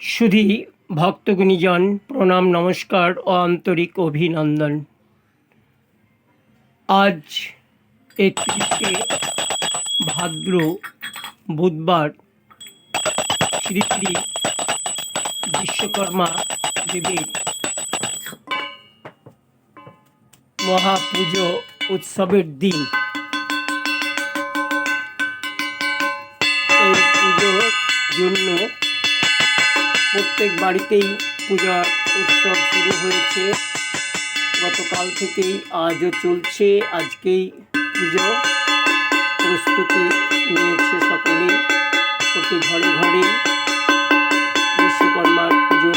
সুধী ভক্তগুণীজন প্রণাম, নমস্কার ও আন্তরিক অভিনন্দন। আজ একত্রিশে ভাদ্র বুধবার শ্রী শ্রী বিশ্বকর্মা দেবীর মহাপুজো উৎসবের দিন। এই পুজোর জন্য প্রত্যেক বাড়িতেই পূজা উৎসব শুরু হয়েছে। গতকাল থেকেই আজও চলছে। আজকেই পুজো প্রস্তুতি নিয়েছে সকলেই প্রতি ঘরে ঘরেই বিশ্বকর্মার পুজো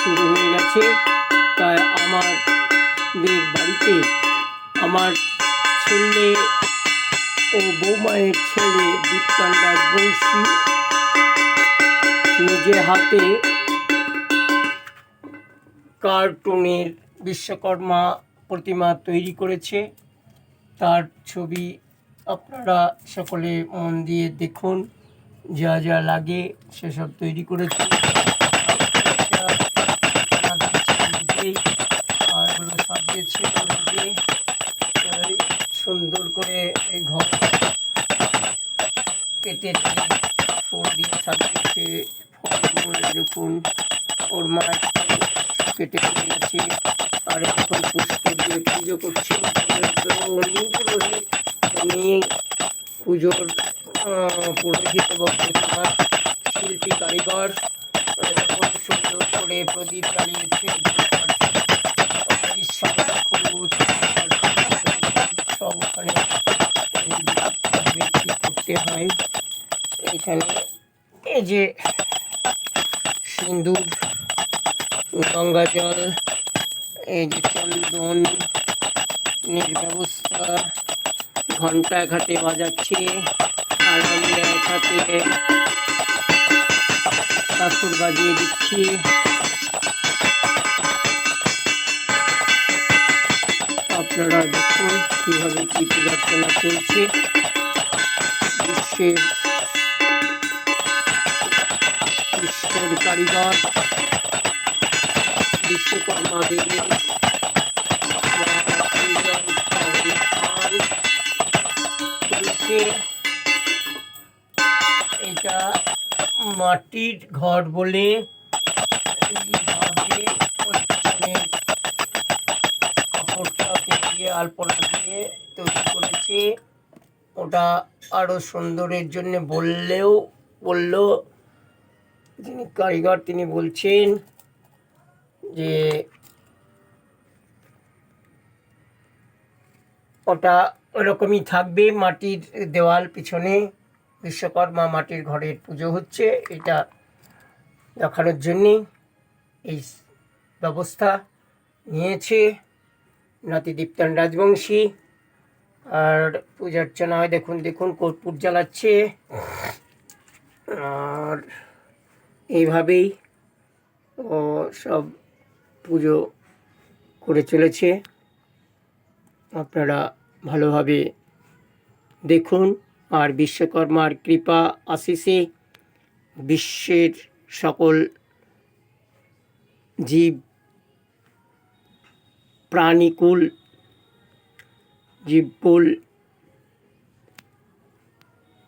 শুরু হয়ে গেছে। তাই আমাদের বাড়িতে আমার ছেলে ও বৌমায়ের ছেলে দীপ্তান রাজবংশী নিজে হাতে কার্টুনের বিশ্বকর্মা প্রতিমা তৈরি করেছে। তার ছবি আপনারা সকলে মন দিয়ে দেখুন, যা যা লাগে সেসব তৈরি করেছে। আর সাজিয়েছে সুন্দর করে এই ঘর কেটেছে ফুল দিয়ে সাজিয়েছে। ফলমূল দেখুন, ওর মা কেটে ফেলেছে। আর এখন পুষ্প দিয়ে পুজো করছে। নিয়ে পুজোর পুরোহিত এবং শিল্পী কারিগর সুন্দর করে প্রদীপ কি করতে হয়। এখানে এই যে সিন্দুর গঙ্গা জল, এই যে চন্দন ব্যবস্থা ঘণ্টা এক বাজাচ্ছে আর আমি কাসুর বাজিয়ে দিচ্ছি। আপনারা দেখুন কীভাবে কি পূজার্চনা চলছে বিশ্বের বিশ্বের কারিগর, বিশ্বকর্মা দেবী, এটা মাটির ঘর বলে আলপনা দিয়ে তৈরি করেছে। ওটা আরও সুন্দরের জন্য বললেও, বলল যিনি কারিগর, তিনি বলছেন যে ওটা ওরকমই থাকবে মাটির দেওয়াল পিছনে। বিশ্বকর্মা মাটির ঘরের পুজো হচ্ছে, এটা দেখানোর জন্যেই এই ব্যবস্থা নিয়েছে নাতি দীপ্তান রাজবংশী। আর পূজা অর্চনা হয় দেখুন দেখুন কর্পূর জ্বালাচ্ছে। আর এইভাবেই ও সব পুজো করে চলেছে। আপনারা ভালোভাবে দেখুন আর বিশ্বকর্মার কৃপা আশিসে বিশ্বের সকল জীব প্রাণীকুল জীবকুল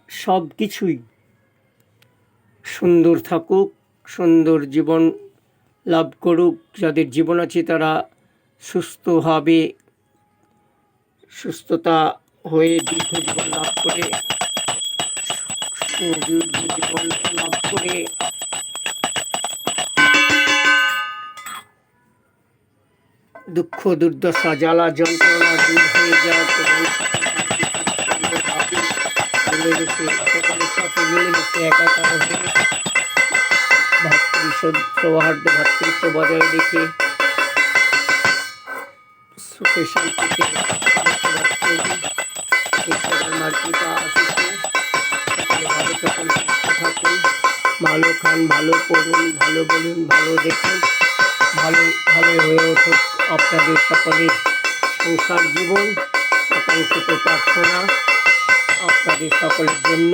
সব কিছুই সুন্দর থাকুক, সুন্দর জীবন লাভ করুক। যাদের জীবন আছে তারা সুস্থ হবে সুস্থতা হয়ে দীর্ঘ জীবন লাভ করে জীবন লাভ করে। দুঃখ, দুর্দশা, জ্বালা, যন্ত্রণা দূর হয়ে যাক ভালো খান ভালো করুন ভালো বলুন ভালো দেখুন ভালো ভালো হয়ে উঠুক আপনাদের সকলের সংসার জীবন আকাঙ্ক্ষিত প্রার্থনা আপনাদের সকলের জন্য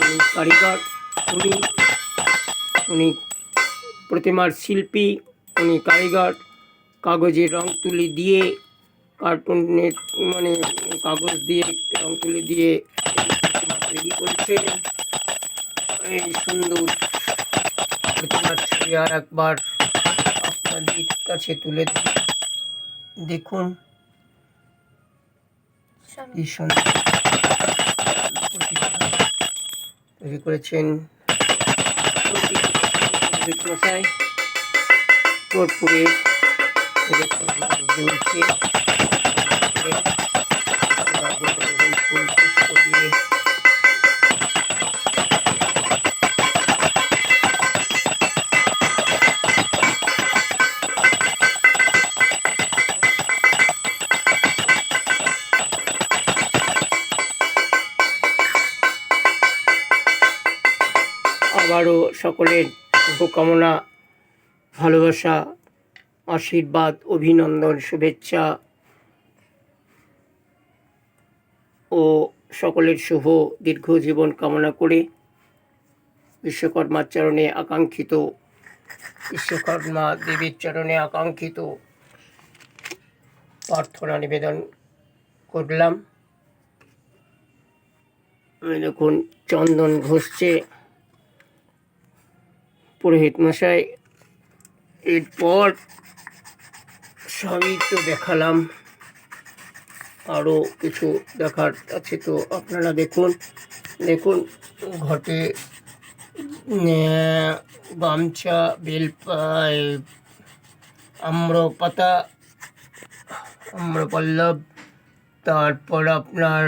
উনি কারিগর, উনি উনি প্রতিমার শিল্পী, উনি কারিগর কাগজের রং তুলি দিয়ে, কার্টুনের মানে কাগজ দিয়ে, রং তুলি দিয়ে তৈরি করছেন। এই সুন্দর ছবি আর একবার আপনাদের কাছে তুলে দেখুন। কি সুন্দর। তৈরি করেছেন। ফুল পুষ্প দিয়ে সকলের শুভকামনা, ভালোবাসা, আশীর্বাদ, অভিনন্দন, শুভেচ্ছা ও সকলের শুভ দীর্ঘ জীবন কামনা করে বিশ্বকর্মার চরণে আকাঙ্ক্ষিত, বিশ্বকর্মা দেবীর চরণে আকাঙ্ক্ষিত প্রার্থনা নিবেদন করলাম। দেখুন চন্দন ঘষছে পুরোহিত মশাই এরপর সবই তো দেখালাম। আরও কিছু দেখার আছে তো আপনারা দেখুন। দেখুন, ঘটে গামছা, বেলপাই, আম্রপাতা, আম্রপল্লব, তারপর আপনার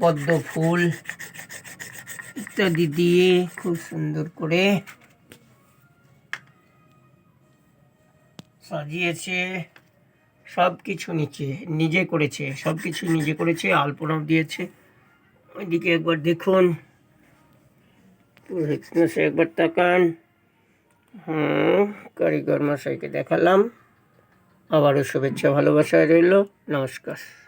পদ্ম ফুল ইত্যাদি দিয়ে খুব সুন্দর করে সাজিয়েছে সব কিছু নিচে, নিজে করেছে সব কিছু নিজে করেছে, আলপনাও দিয়েছে। ওইদিকে একবার দেখুন একবার তাকান। হুম কারিগর মশাইকে দেখালাম। আবারও শুভেচ্ছা, ভালোবাসায় রইল। নমস্কার।